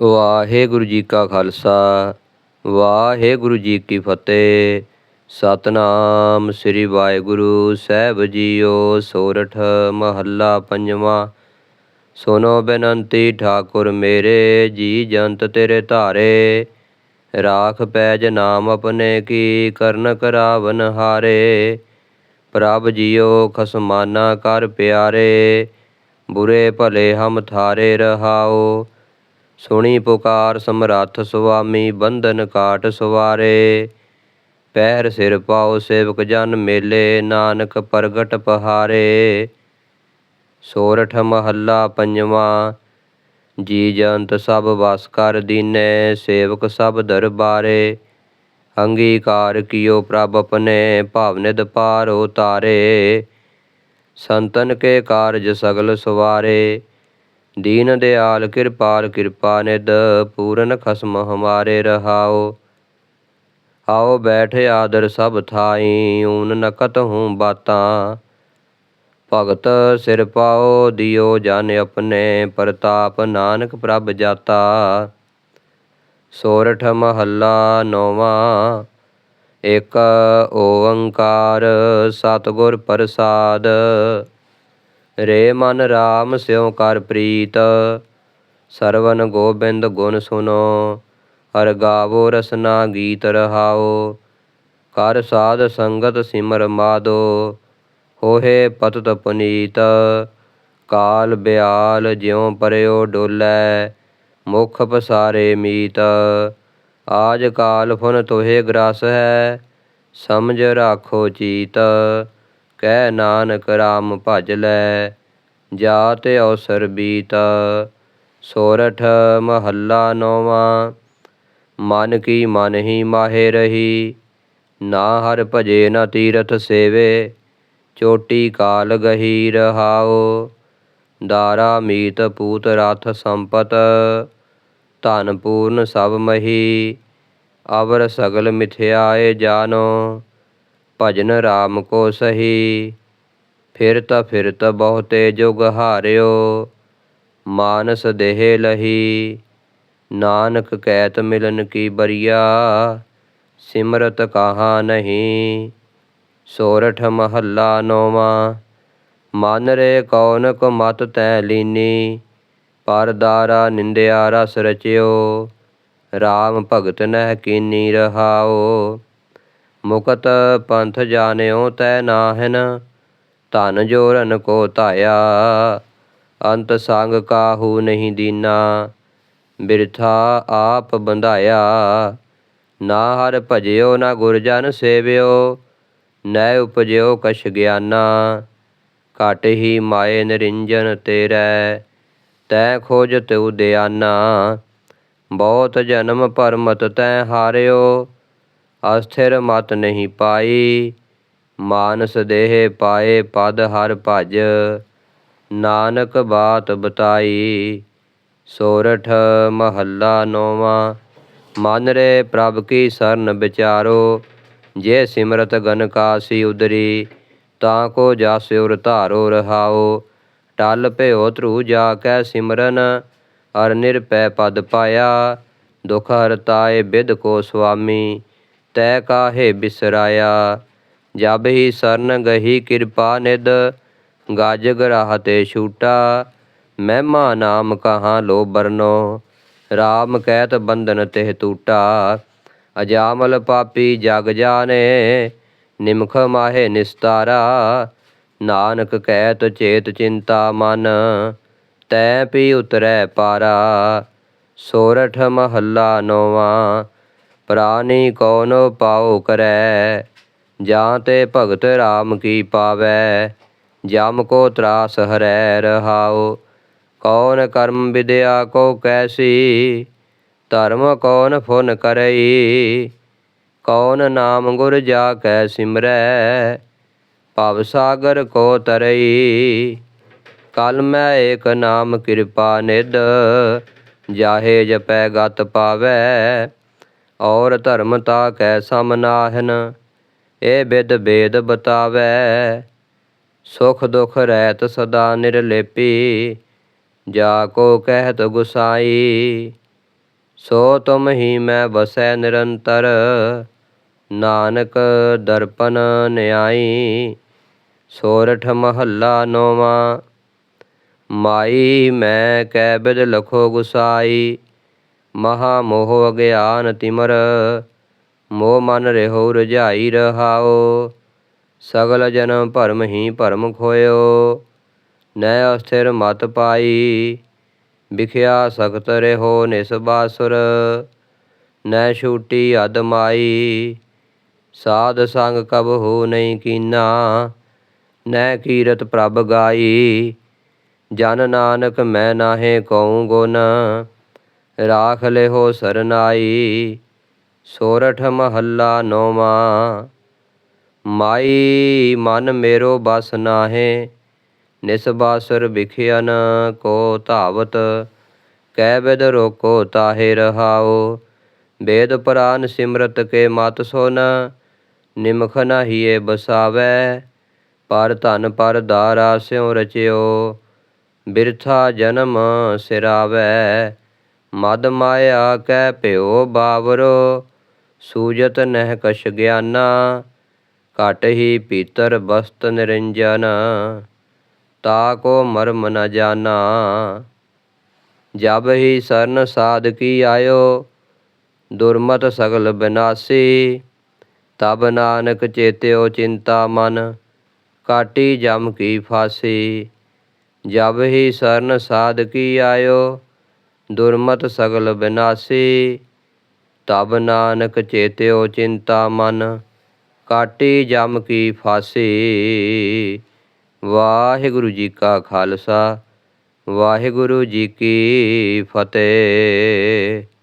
ਵਾਹਿਗੁਰੂ ਜੀ ਕਾ ਖਾਲਸਾ, ਵਾਹਿਗੁਰੂ ਜੀ ਕੀ ਫਤਿਹ। ਸਤਨਾਮ ਸ੍ਰੀ ਵਾਹਿਗੁਰੂ, ਸਾਹਿਬ ਜੀਓ ਸੋਰਠ ਮਹੱਲਾ ਪੰਜਵਾਂ। ਸੁਨੋ ਬੇਨੰਤੀ ਠਾਕੁਰ ਮੇਰੇ, ਜੀ ਜੰਤ ਤੇਰੇ ਧਾਰੇ। ਰਾਖ ਪੈਜ ਨਾਮ ਆਪਣੇ ਕੀ ਕਰਨ ਕਰਾਵਨ ਹਾਰੇ। ਪ੍ਰਭ ਜੀਓ ਖਸਮਾਨਾ ਕਰ ਪਿਆਰੇ, ਬੁਰੇ ਭਲੇ ਹਮ ਥਾਰੇ ਰਹਾਓ। ਸੁਣੀ ਪੁਕਾਰ ਸਮਰੱਥ ਸੁਆਮੀ, ਬੰਧਨ ਕਾਟ ਸੁਵਾਰੇ। ਪਹਿਰ ਸਿਰ ਪਾਉ ਸੇਵਕ ਜਨ ਮੇਲੇ, ਨਾਨਕ ਪ੍ਰਗਟ ਪਹਾਰੇ। ਸੋਰਠ ਮਹੱਲਾ ਪੰਜਵਾਂ, ਜੀ ਜੰਤ ਸਭ ਵਸ ਕਰ ਦੀਨੇ, ਸੇਵਕ ਸਭ ਦਰਬਾਰੇ। ਅੰਗੀਕਾਰ ਕੀਓ ਪ੍ਰਭ ਆਪਣੇ ਭਾਵਨਿਦ ਪਾਰ ਉਤਾਰੇ। ਸੰਤਨ ਕੇ ਕਾਰਜ ਸਗਲ ਸਵਾਰੇ। ਦੀਨ ਦਿਆਲ ਕਿਰਪਾਲ ਕਿਰਪਾ ਨਿਦ ਪੂਰਨ ਖਸਮ ਹਮਾਰੇ ਰਹਾਓ। ਆਓ ਬੈਠ ਆਦਰ ਸਭ ਥਾਈ, ਊਨ ਨਕਤ ਹੂੰ ਬਾਤਾਂ। ਭਗਤ ਸਿਰ ਪਾਓ, ਦਿਓ ਜਨ ਆਪਣੇ, ਪ੍ਰਤਾਪ ਨਾਨਕ ਪ੍ਰਭ ਜਾਤਾ। ਸੋਰਠ ਮਹੱਲਾ ਨੌਵਾਂ ਇੱਕ ਓੰਕਾਰ ਸਤਿਗੁਰ ਪ੍ਰਸਾਦ। ਰੇ ਮਨ RAM ਸਿਉ ਕਰ ਪ੍ਰੀਤ, ਸਰਵਨ ਗੋਬਿੰਦ ਗੁਣ ਸੁਨੋ ਹਰ ਗਾਵੋ ਰਸਨਾ ਗੀਤ ਰਹਾਓ, ਕਰ ਸਾਧ ਸੰਗਤ ਸਿਮਰ ਮਾਦੋ ਹੋਏ ਪਤਤ ਪੁਨੀਤ, ਕਾਲ ਬਿਆਲ ਜਿਉ ਪਰਿਓ ਡੋਲੇ, ਮੁਖ ਪਸਾਰੇ ਮੀਤ, ਆਜ ਕਾਲ ਫੁਨ ਤੋਹੇ ਗ੍ਰਸ ਹੈ, ਸਮਝ ਰਾਖੋ ਚੀਤ ਕਹਿ, ਨਾਨਕ RAM ਭਜ ਲੈ, ਜਾਤ ਅਵਸਰ ਬੀਤ, ਸੋਰਠ ਮਹੱਲਾ ਨੌਵਾਂ, ਮਨ ਕੀ ਮਨ ਹੀ ਮਾਹੇ ਰਹੀ, ਨਾ ਹਰ ਭਜੇ ਨਾ ਤੀਰਥ ਸੇਵੇ, ਚੋਟੀ ਕਾਲ ਗਹੀ ਰਹਾਓ ਦਾਰਾ ਮੀਤ ਪੂਤ ਰਥ ਸੰਪਤ, ਧਨ ਪੂਰਨ ਸਭ ਮਹੀ, ਅਵਰ ਸਗਲ ਮਿਥਿਆਏ ਜਾਨੋ। ਭਜਨ RAM ਕੋ ਸਹੀ। ਫਿਰਤ ਫਿਰਤ ਬਹੁਤੇ ਜੁਗ ਹਾਰਿਓ, ਮਾਨਸ ਦੇਹ ਲਹੀ। ਨਾਨਕ ਕਹਿਤ ਮਿਲਨ ਕੀ ਬਰੀਆ, ਸਿਮਰਤ ਕਹਾ ਨਹੀਂ। ਸੋਰਠ ਮਹੱਲਾ ਨੌਵਾਂ, ਮਨ ਰੇ ਕੌਨਕ ਮਤ ਤੈ ਲੀਨੀ। ਪਰਦਾਰਾ ਨਿੰਦਿਆ ਰਸ ਰਚਿਓ RAM ਭਗਤ ਨਹਿ ਕੀਨੀ ਰਹਾਓ। ਮੁਕਤ ਪੰਥ ਜਾਣਿਓ ਤੈ ਨਾਹਿਨ, ਧਨ ਜੋਰਨ ਕੋ ਧਾਇਆ, ਅੰਤ ਸੰਗ ਕਾਹੂ ਨਹੀਂ ਦੀਨਾ, ਬਿਰਥਾ ਆਪ ਬੰਧਾਇਆ। ਨਾ ਹਰ ਭਜਿਓ, ਨਾ ਗੁਰਜਨ ਸੇਵਿਓ, ਨੈ ਉਪਜਿਓ ਕਛ ਗਿਆਨਾ। ਘਟ ਹੀ ਮਾਏ ਨਿਰੰਜਨ ਤੇਰੈ, ਤੈ ਖੋਜਤ ਦਿਆਨਾ। ਬਹੁਤ ਜਨਮ ਪਰਮਤ ਤੈ ਹਾਰਿਓ ਅਸਥਿਰ ਮਤ ਨਹੀਂ ਪਾਈ। ਮਾਨਸ ਦੇਹ ਪਾਏ, ਪਦ ਹਰ ਭਜ। ਨਾਨਕ ਬਾਤ ਬਤਾਈ। ਸੋਰਠ ਮਹੱਲਾ ਨੌਵਾਂ। ਮਨ ਰੇ ਪ੍ਰਭ ਕੀ ਸਰਨ ਵਿਚਾਰੋ। ਜੇ ਸਿਮਰਤ ਗਨ ਕਾਸੀ ਉਦਰੀ, ਤਾਂ ਕੋ ਜਾਸਿ ਉਰ ਧਾਰੋ ਰਹਾਓ। ਟਲ ਭਿਓ ਧਰੂ ਜਾ ਕੈ ਸਿਮਰਨ, ਅਰ ਨਿਰਪੈ ਪਦ ਪਾਇਆ। ਦੁਖ ਹਰਤਾਏ ਬਿਦ ਕੋ ਸੁਆਮੀ। ਤੈ ਕਾਹੇ ਬਿਸਰਾਇਆ? ਜਬ ਹੀ ਸਰਨ ਗਹੀ ਕਿਰਪਾ ਨਿਦ ਗਾਜ ਗਰਾਹ ਤੇ ਛੂਟਾ। ਮਹਿਮਾ ਨਾਮ ਕਹਾਂ ਲੋ ਬਰਨੋ? RAM ਕਹਿਤ ਬੰਧਨ ਤਿਹ ਟੂਟਾ ਅਜਾਮਲ ਪਾਪੀ ਜਗ ਜਾਣੇ, ਨਿਮਖ ਮਾਹੇ ਨਿਸਤਾਰਾ। ਨਾਨਕ ਕਹਿਤ ਚੇਤ ਚਿੰਤਾ ਮਨ, ਤੈ ਪੀ ਉਤਰੈ ਪਾਰਾ। ਸੋਰਠ ਮਹੱਲਾ ਨੌਵਾਂ। ਪ੍ਰਾਨੀ ਕੌਨ ਪਾਉ ਕਰੈ? ਜਾਂ ਤੇ ਭਗਤ RAM ਕੀ ਪਾਵੈ? ਜਮ ਕੋ ਤਰਾਸ ਹਰੈ ਰਹਾਉ। ਕੌਣ ਕਰਮ ਵਿਦਿਆ ਕੋ ਕੈਸੀ? ਧਰਮ ਕੌਣ ਫੁਨ ਕਰਈ? ਕੌਣ ਨਾਮ ਗੁਰ ਜਾ ਕੈ ਸਿਮਰੈ? ਭਵ ਸਾਗਰ ਕੋ ਤਰਈ। ਕਲ ਮੈਂ ਏਕ ਨਾਮ ਕਿਰਪਾ ਨਿਦ ਜਾਹੇ ਜਪੈ ਗਤ ਪਾਵੈ। ਔਰ ਧਰਮ ਤਾ ਕੈਸਾ ਮਨਾਹਨ ਇਹ ਬਿਦ ਬੇਦ ਬਤਾਵੈ। ਸੁਖ ਦੁਖ ਰਹਿਤ ਸਦਾ ਨਿਰਲੇਪੀ, ਜਾ ਕੋ ਕਹਿਤ ਗੁਸਾਈ। ਸੋ ਤੁਮ ਹੀ ਮੈਂ ਵਸੈ ਨਿਰੰਤਰ, ਨਾਨਕ ਦਰਪਨ ਨਿਆਈ। ਸੋਰਠ ਮਹੱਲਾ ਨੋਵਾ, ਮਾਈ ਮੈਂ ਕੈ ਬਿਦ ਲਖੋ ਗੁਸਾਈ। ਮਹਾ ਮੋਹ ਅਗਿਆਨ ਤਿਮਰ, ਮੋਹ ਮਨ ਰਹਿਓ ਰਜਾਈ ਰਹਾਓ ਸਗਲ ਜਨਮ ਭਰਮ ਹੀ ਭਰਮ ਖੋਇਓ ਨੈ ਅਸਥਿਰ ਮਤ ਪਾਈ, ਵਿਖਿਆ ਸਖਤ ਰਹਿਓ ਨਿਸਬਾਸੁਰ ਨੈ ਛੂਟੀ ਅਦਮਾਈ ਸਾਧ ਸੰਗ ਕਬਹੂ ਨਹੀਂ ਕੀਨਾ, ਨੈ ਕੀਰਤ ਪ੍ਰਭ ਗਾਈ, ਜਨ ਨਾਨਕ ਮੈਂ ਨਾਹੇ ਕਉ ਗੁਣ ਰਾਖ ਲਿਹੋ ਸਰਨਾਈ, ਸੋਰਠ ਮਹੱਲਾ ਨੌਵਾਂ। ਮਾਈ ਮਨ ਮੇਰੋ ਬਸ ਨਾਹੇ ਨਿਸਬਾਸੁਰ ਵਿਖਿਆਨ ਕੋ ਧਾਵਤ, ਕਹਿ ਬਿਦ ਰੋਕੋ ਤਾਹੇ ਰਹਾਓ ਵੇਦ ਪੁਰਾਨ ਸਿਮਰਤ ਕੇ ਮਤ ਸੁਨ, ਨਿਮਖ ਨਾਹੀਏ ਬਸਾਵੈ। ਪਰ ਧਨ ਪਰ ਦਾਰਾ ਸਿਉ ਰਚਿਓ, ਬਿਰਥਾ ਜਨਮ ਸਿਰਾਵੈ। ਮਦ ਮਾਇਆ ਕੈ ਭਿਓ ਬਾਵਰੋ, ਸੂਜਤ ਨਹਿ ਕਛ ਗਿਆਨਾ, ਘਟ ਹੀ ਪੀਤਰ ਬਸਤ ਨਿਰੰਜਨ, ਤਾ ਕੋ ਮਰਮ ਨ ਜਾਣਾ ਜਬ ਹੀ ਸਰਨ ਸਾਧ ਕੀ ਆਇਓ, ਦੁਰਮਤ ਸਗਲ ਬਿਨਾਸੀ, ਤਬ ਨਾਨਕ ਚੇਤਿਓ ਚਿੰਤਾ ਮਨ ਕਾਟੀ ਜਮ ਕੀ ਫਾਸੀ। ਜਬ ਹੀ ਸਰਨ ਸਾਧ ਕੀ ਆਇਓ ਦੁਰਮਤ ਸਗਲ ਬਿਨਾਸੀ, ਤਬ ਨਾਨਕ ਚੇਤਿਓ ਚਿੰਤਾ ਮਨ, ਕਾਟੀ ਜਮ ਕੀ ਫਾਸੀ। ਵਾਹਿਗੁਰੂ ਜੀ ਕਾ ਖਾਲਸਾ, ਵਾਹਿਗੁਰੂ ਜੀ ਕੀ ਫਤਿਹ।